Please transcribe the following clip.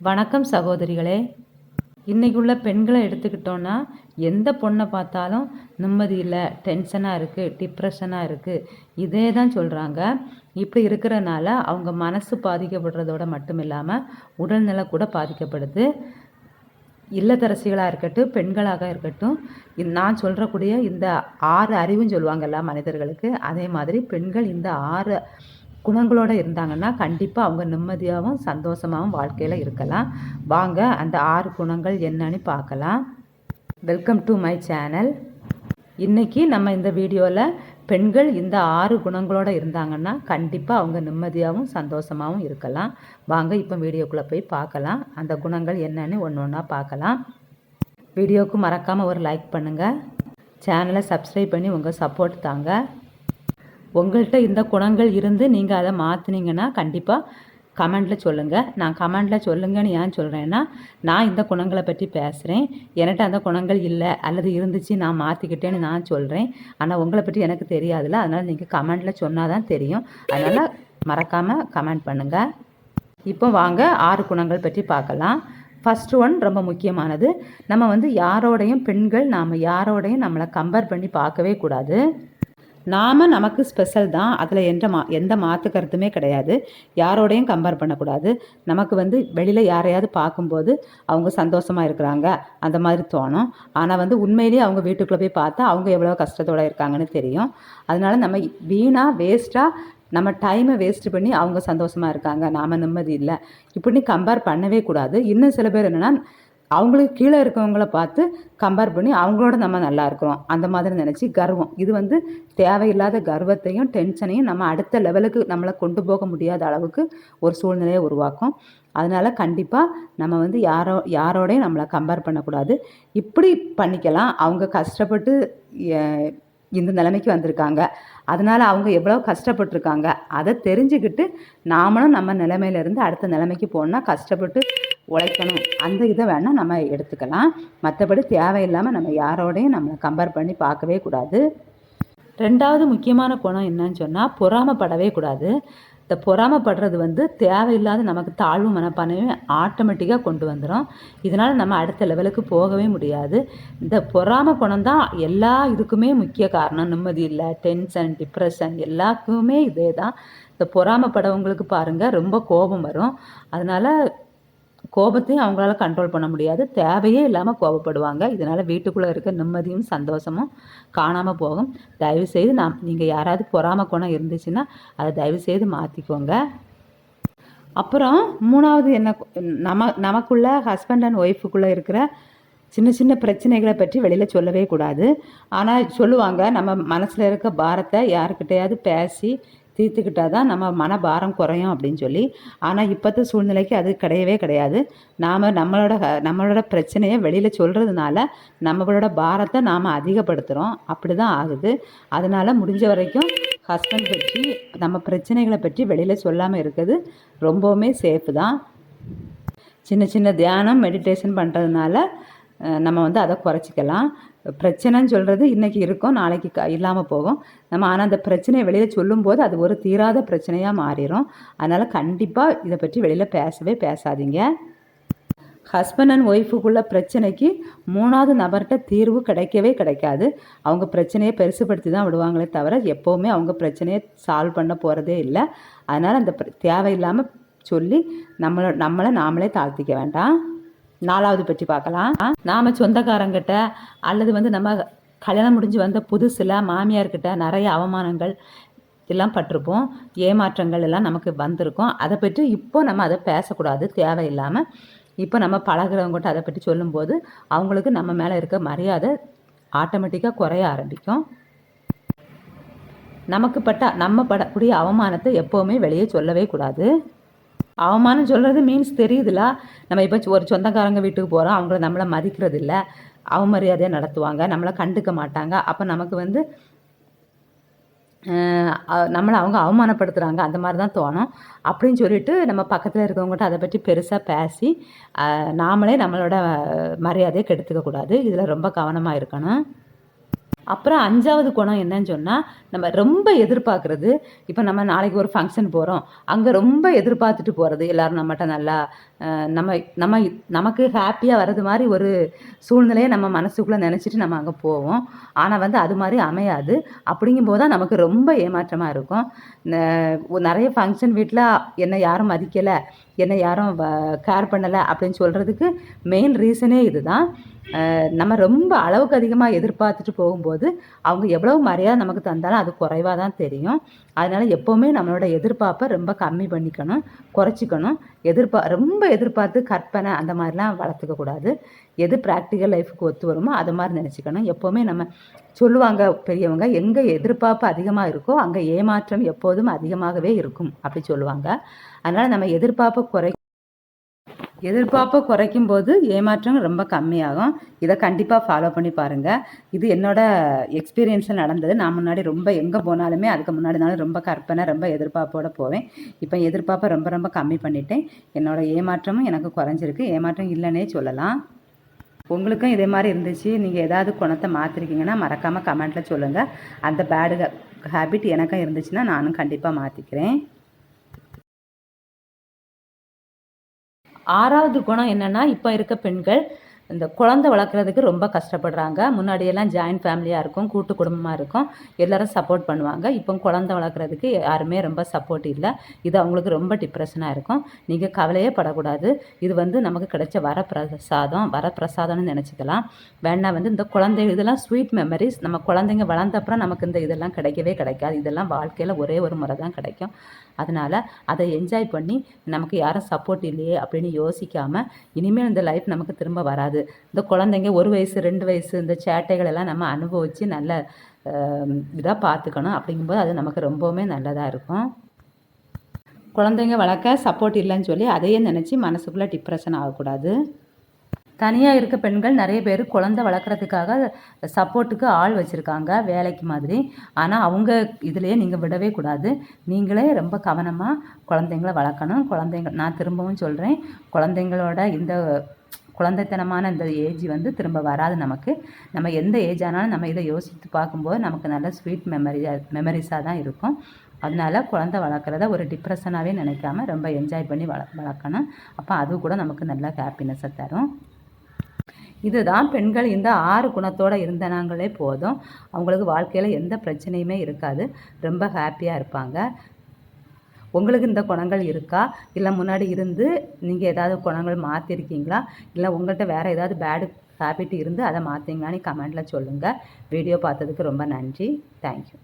வணக்கம் சகோதரிகளே. இன்றைக்கி உள்ள பெண்களை எடுத்துக்கிட்டோன்னா எந்த பொண்ணை பார்த்தாலும் நிம்மதி இல்லை டென்ஷனாக இருக்குது டிப்ரெஷனாக இருக்குது இதே தான் சொல்கிறாங்க இப்படி இருக்கிறனால அவங்க மனசு பாதிக்கப்படுறதோட மட்டும் இல்லாமல் உடல்நிலை கூட பாதிக்கப்படுது. இல்லத்தரசிகளாக இருக்கட்டும் பெண்களாக இருக்கட்டும் நான் சொல்கிறக்கூடிய இந்த ஆறு அறிவும் சொல்லுவாங்கல்ல மனிதர்களுக்கு அதே மாதிரி பெண்கள் இந்த ஆறு குணங்களோடு இருந்தாங்கன்னா கண்டிப்பாக அவங்க நிம்மதியாகவும் சந்தோஷமாகவும் வாழ்க்கையில் இருக்கலாம். வாங்க அந்த ஆறு குணங்கள் என்னன்னு பார்க்கலாம். வெல்கம் டு மை சேனல் இன்றைக்கி நம்ம இந்த வீடியோவில் பெண்கள் இந்த ஆறு குணங்களோட இருந்தாங்கன்னா கண்டிப்பாக அவங்க நிம்மதியாகவும் சந்தோஷமாகவும் இருக்கலாம். வாங்க இப்போ வீடியோக்குள்ளே போய் பார்க்கலாம். அந்த குணங்கள் என்னன்னு ஒன்று ஒன்றா பார்க்கலாம். வீடியோவுக்கு மறக்காமல் ஒரு லைக் பண்ணுங்கள் சேனலை சப்ஸ்கிரைப் பண்ணி உங்கள் சப்போர்ட் தாங்க. உங்கள்கிட்ட இந்த குணங்கள் இருந்து நீங்கள் அதை மாற்றினீங்கன்னா கண்டிப்பாக கமெண்டில் சொல்லுங்கள் நான் கமெண்டில் சொல்லுங்கன்னு ஏன் சொல்கிறேன்னா நான் இந்த குணங்களை பற்றி பேசுகிறேன் என்கிட்ட அந்த குணங்கள் இல்லை அல்லது இருந்துச்சு நான் மாற்றிக்கிட்டேன்னு நான் சொல்கிறேன் ஆனால் உங்களை பற்றி எனக்கு தெரியாதுல்ல. அதனால் நீங்கள் கமெண்டில் சொன்னால் தான் தெரியும். அதனால் மறக்காமல் கமெண்ட் பண்ணுங்கள் இப்போ வாங்க ஆறு குணங்கள் பற்றி பார்க்கலாம். ஃபர்ஸ்ட் ஒன் ரொம்ப முக்கியமானது. நம்ம வந்து யாரோடையும் பெண்கள் நாம் யாரோடையும் நம்மளை கம்பேர் பண்ணி பார்க்கவே கூடாது. நாம் நமக்கு ஸ்பெஷல் தான். அதில் எந்த மா எந்த மாற்று கருத்துமே கிடையாது. யாரோடையும் கம்பேர் பண்ணக்கூடாது. நமக்கு வந்து வெளியில் யாரையாவது பார்க்கும்போது அவங்க சந்தோஷமாக இருக்கிறாங்க. அந்த மாதிரி தோணும். ஆனால் வந்து உண்மையிலேயே அவங்க வீட்டுக்குள்ளே போய் பார்த்தா அவங்க எவ்வளோ கஷ்டத்தோடு இருக்காங்கன்னு தெரியும். அதனால் நம்ம வீணாக வேஸ்ட்டாக நம்ம டைமை வேஸ்ட் பண்ணி அவங்க சந்தோஷமாக இருக்காங்க. நாம் நிம்மதி இல்லை. இப்படி கம்பேர் பண்ணவே கூடாது. இன்னும் சில பேர் என்னென்னா அவங்களுக்கு கீழே இருக்கவங்கள பார்த்து கம்பேர் பண்ணி அவங்களோட நம்ம நல்லா இருக்கிறோம். அந்த மாதிரி நினச்சி கர்வம். இது வந்து தேவையில்லாத கர்வத்தையும் டென்ஷனையும் நம்ம அடுத்த லெவலுக்கு நம்மளை கொண்டு போக முடியாத அளவுக்கு ஒரு சூழ்நிலையை உருவாக்கும். அதனால் கண்டிப்பாக நம்ம வந்து யாரோ யாரோடையும் நம்மளை கம்பேர் பண்ணக்கூடாது. இப்படி பண்ணிக்கலாம். அவங்க கஷ்டப்பட்டு இந்த நிலைமைக்கு வந்திருக்காங்க. அதனால் அவங்க எவ்வளோ கஷ்டப்பட்டிருக்காங்க. அதை தெரிஞ்சுக்கிட்டு நாமளும் நம்ம நிலைமையிலேருந்து அடுத்த நிலைமைக்கு போகணுன்னா கஷ்டப்பட்டு உழைக்கணும். அந்த இதை வேணால் நம்ம எடுத்துக்கலாம். மற்றபடி தேவையில்லாமல் நம்ம யாரோடையும் நம்மளை கம்பேர் பண்ணி பார்க்கவே கூடாது. ரெண்டாவது முக்கியமான குணம் என்னன்னு சொன்னால் பொறாமைப்படவே கூடாது. இந்த பொறாமைப்படுறது வந்து தேவையில்லாத நமக்கு தாழ்வு மனப்பான்மையை ஆட்டோமேட்டிக்காக கொண்டு வந்துடும் இதனால் நம்ம அடுத்த லெவலுக்கு போகவே முடியாது. இந்த பொறாமை குணம் தான் எல்லா இதுக்குமே முக்கிய காரணம். நிம்மதி இல்லை டென்ஷன் டிப்ரெஷன் எல்லாத்துக்குமே இதே தான். இந்த பொறாமப்படவங்களுக்கு பாருங்கள் ரொம்ப கோபம் வரும். அதனால் கோபத்தையும் அவங்களால கண்ட்ரோல் பண்ண முடியாது. தேவையே இல்லாமல் கோபப்படுவாங்க. இதனால் வீட்டுக்குள்ளே இருக்க நிம்மதியும் சந்தோஷமும் காணாமல் போகும். தயவுசெய்து நாம் நீங்கள் யாராவது பொறாம குணம் இருந்துச்சுன்னா அதை தயவுசெய்து மாற்றிக்கோங்க அப்புறம் மூணாவது என்ன நம நமக்குள்ள ஹஸ்பண்ட் அண்ட் ஒய்ஃபுக்குள்ளே இருக்கிற சின்ன சின்ன பிரச்சனைகளை பற்றி வெளியில் சொல்லவே கூடாது. ஆனால் சொல்லுவாங்க நம்ம மனசில் இருக்க பாரத்தை யாருக்கிட்டையாவது பேசி தீர்த்துக்கிட்டால் தான் நம்ம மன பாரம் குறையும் அப்படின்னு சொல்லி. ஆனால் இப்போத்த சூழ்நிலைக்கு அது கிடையவே கிடையாது. நாம் நம்மளோட ஹ- நம்மளோட பிரச்சனையை வெளியில் சொல்கிறதுனால நம்மளோட பாரத்தை நாம் அதிகப்படுத்துகிறோம் அப்படி தான் ஆகுது. அதனால் முடிஞ்ச வரைக்கும் ஹஸ்பண்ட் பற்றி நம்ம பிரச்சனைகளை பற்றி வெளியில் சொல்லாமல் இருக்கிறது ரொம்பவுமே சேஃப் தான். சின்ன சின்ன தியானம் மெடிடேஷன் பண்ணுறதுனால நம்ம வந்து அதை குறைச்சிக்கலாம். பிரச்சனைன்னு சொல்கிறது இன்றைக்கி இருக்கும் நாளைக்கு க இல்லாமல் போகும். நம்ம ஆனால் அந்த பிரச்சனையை வெளியில் சொல்லும்போது அது ஒரு தீராத பிரச்சனையாக மாறிடும் அதனால் கண்டிப்பாக இதை பற்றி வெளியில் பேசவே பேசாதீங்க. ஹஸ்பண்ட் அண்ட் ஒய்ஃபுக்குள்ள பிரச்சனைக்கு மூணாவது நபர்கிட்ட தீர்வு கிடைக்கவே கிடைக்காது. அவங்க பிரச்சனையை பெருசுப்படுத்தி தான் விடுவாங்களே தவிர எப்போவுமே அவங்க பிரச்சனையை சால்வ் பண்ண போகிறதே இல்லை. அதனால் அந்த தேவையில்லாமல் சொல்லி நம்மள நம்மளை நாமளே தாழ்த்திக்க வேண்டாம். நாலாவது பற்றி பார்க்கலாம். நாம் சொந்தக்காரங்கிட்ட அல்லது வந்து நம்ம கல்யாணம் முடிஞ்சு வந்த புதுசில் மாமியார்கிட்ட நிறைய அவமானங்கள் எல்லாம் பட்டிருப்போம். ஏமாற்றங்கள் எல்லாம் நமக்கு வந்திருக்கும். அதை பற்றி இப்போ நம்ம அதை பேசக்கூடாது தேவையில்லாமல் இப்போ நம்ம பழகிறவங்ககிட்ட அதை பற்றி சொல்லும்போது அவங்களுக்கு நம்ம மேலே இருக்க மரியாதை ஆட்டோமேட்டிக்காக குறைய ஆரம்பிக்கும். நமக்கு பட்ட நம்ம படக்கூடிய அவமானத்தை எப்போவுமே வெளியே சொல்லவே கூடாது. அவமானம் சொல்கிறது மீன்ஸ் தெரியுதுல. நம்ம இப்போ ஒரு சொந்தக்காரங்க வீட்டுக்கு போகிறோம் அவங்கள நம்மளை மதிக்கிறது இல்லை அவமரியாதையாக நடத்துவாங்க. நம்மளை கண்டுக்க மாட்டாங்க. அப்போ நமக்கு வந்து நம்மளை அவங்க அவமானப்படுத்துகிறாங்க அந்த மாதிரி தான் தோணும். அப்படின்னு சொல்லிட்டு நம்ம பக்கத்தில் இருக்கவங்ககிட்ட அதை பற்றி பெருசாக பேசி நாமளே நம்மளோட மரியாதையை கெடுத்துக்கக்கூடாது இதில் ரொம்ப கவனமாக இருக்கணும். அப்புறம் அஞ்சாவது குணம் என்னன்னு சொன்னால் நம்ம ரொம்ப எதிர்பார்க்குறது இப்போ நம்ம நாளைக்கு ஒரு ஃபங்க்ஷன் போகிறோம் அங்கே ரொம்ப எதிர்பார்த்துட்டு போகிறது எல்லோரும் நம்மகிட்ட நல்லா நம்ம நம்ம நமக்கு ஹாப்பியாக வர்றது மாதிரி ஒரு சூழ்நிலையை நம்ம மனசுக்குள்ளே நினச்சிட்டு நம்ம அங்கே போவோம். ஆனால் வந்து அது மாதிரி அமையாது. அப்படிங்கும்போது தான் நமக்கு ரொம்ப ஏமாற்றமாக இருக்கும். நிறைய ஃபங்க்ஷன் வீட்டில் என்னை யாரும் மதிக்கலை என்னை யாரும் கேர் பண்ணலை அப்படின்னு சொல்கிறதுக்கு மெயின் ரீசனே இதுதான். நம்ம ரொம்ப அளவுக்கு அதிகமாக எதிர்பார்த்துட்டு போகும்போது அவங்க எவ்வளவு மரியாதை நமக்கு தந்தாலும் அது குறைவாக தான் தெரியும். அதனால் எப்போவுமே நம்மளோட எதிர்பார்ப்பை ரொம்ப கம்மி பண்ணிக்கணும் குறைச்சிக்கணும். எதிர்பா ரொம்ப எதிர்பார்த்து கற்பனை அந்த மாதிரிலாம் வளர்த்துக்க கூடாது. எது ப்ராக்டிக்கல் லைஃபுக்கு ஒத்து வருமோ அது மாதிரி நினச்சிக்கணும். எப்போவுமே நம்ம சொல்லுவாங்க பெரியவங்க எங்கே எதிர்பார்ப்பு அதிகமாக இருக்கோ அங்கே ஏமாற்றம் எப்போதும் அதிகமாகவே இருக்கும். அப்படி சொல்லுவாங்க. அதனால் நம்ம எதிர்பார்ப்பை குறை எதிர்பார்ப்பை குறைக்கும் போது ஏமாற்றம் ரொம்ப கம்மியாகும். இதை கண்டிப்பாக ஃபாலோ பண்ணி பாருங்கள் இது என்னோட எக்ஸ்பீரியன்ஸில் நடந்தது. நான் முன்னாடி ரொம்ப எங்கே போனாலுமே அதுக்கு முன்னாடி ரொம்ப கற்பனை ரொம்ப எதிர்பார்ப்போட போவேன். இப்போ எதிர்பார்ப்பை ரொம்ப ரொம்ப கம்மி பண்ணிட்டேன். என்னோட ஏமாற்றமும் எனக்கு குறைஞ்சிருக்கு. ஏமாற்றம் இல்லைன்னே சொல்லலாம். உங்களுக்கும் இதே மாதிரி இருந்துச்சு. நீங்கள் ஏதாவது குணத்தை மாற்றிருக்கீங்கன்னா மறக்காமல் கமெண்ட்டில் சொல்லுங்கள் அந்த பேடு ஹேபிட் எனக்கும் இருந்துச்சுன்னா நானும் கண்டிப்பாக மாற்றிக்கிறேன் ஆறாவது குணம் என்னன்னா இப்போ இருக்க பெண்கள் இந்த குழந்தை வளர்க்குறதுக்கு ரொம்ப கஷ்டப்படுறாங்க. முன்னாடியெல்லாம் ஜாயின்ட் ஃபேமிலியாக இருக்கும் கூட்டு குடும்பமாக இருக்கும். எல்லோரும் சப்போர்ட் பண்ணுவாங்க. இப்போ குழந்தை வளர்க்குறதுக்கு யாருமே ரொம்ப சப்போர்ட் இல்லை. இது அவங்களுக்கு ரொம்ப டிப்ரெஷனாக இருக்கும். நீங்கள் கவலையே படக்கூடாது. இது வந்து நமக்கு கிடைச்ச வரப்பிரசாதம் வரப்பிரசாதம்னு நினச்சிக்கலாம். வேணா வந்து இந்த குழந்தை இதெல்லாம் ஸ்வீட் மெமரிஸ் நம்ம குழந்தைங்க வளர்ந்தப்புறம் நமக்கு இந்த இதெல்லாம் கிடைக்கவே கிடைக்காது. இதெல்லாம் வாழ்க்கையில் ஒரே ஒரு முறை தான் கிடைக்கும். அதனால் அதை என்ஜாய் பண்ணி நமக்கு யாரும் சப்போர்ட் இல்லையே அப்படின்னு யோசிக்காமல் இனிமேல் இந்த லைஃப் நமக்கு திரும்ப வராது. இந்த குழந்தைங்க ஒரு வயசு ரெண்டு வயசு இந்த சேட்டைகள் எல்லாம் நம்ம அனுபவித்து நல்ல இதாக பார்த்துக்கணும் அப்படிங்கும்போது அது நமக்கு ரொம்பவுமே நல்லதாக இருக்கும். குழந்தைங்க வளர்க்க சப்போர்ட் இல்லைன்னு சொல்லி அதையே நினச்சி மனசுக்குள்ளே டிப்ரெஷன் ஆகக்கூடாது. தனியாக இருக்க பெண்கள் நிறைய பேர் குழந்தை வளர்க்குறதுக்காக சப்போர்ட்டுக்கு ஆள் வச்சுருக்காங்க வேலைக்கு மாதிரி. ஆனால் அவங்க இதுலேயே நீங்கள் விடவே கூடாது. நீங்களே ரொம்ப கவனமாக குழந்தைங்கள வளர்க்கணும். குழந்தைங்க நான் திரும்பவும் சொல்கிறேன் குழந்தைங்களோட இந்த குழந்தைத்தனமான இந்த ஏஜ் வந்து திரும்ப வராது நமக்கு. நம்ம எந்த ஏஜ் ஆனாலும் நம்ம இதை யோசித்து பார்க்கும்போது நமக்கு நல்ல ஸ்வீட் மெமரியாக மெமரிஸாக தான் இருக்கும். அதனால குழந்தை வளர்க்குறத ஒரு டிப்ரெஷனாகவே நினைக்காம ரொம்ப என்ஜாய் பண்ணி வள வளர்க்கணும். அப்போ அது கூட நமக்கு நல்ல ஹாப்பினஸை தரும். இதுதான் பெண்கள் இந்த ஆறு குணத்தோடு இருந்தனாங்களே போதும். அவங்களுக்கு வாழ்க்கையில் எந்த பிரச்சனையுமே இருக்காது. ரொம்ப ஹாப்பியாக இருப்பாங்க. உங்களுக்கு இந்த குணங்கள் இருக்கா? இல்லை முன்னாடி இருந்து நீங்கள் ஏதாவது குணங்கள் மாற்றிருக்கீங்களா இல்லை உங்கள்கிட்ட வேறு ஏதாவது பேடு ஹேபிட் இருந்து அதை மாற்றிங்களான்னு கமெண்ட்டில் சொல்லுங்கள் வீடியோ பார்த்ததுக்கு ரொம்ப நன்றி. தேங்க்யூ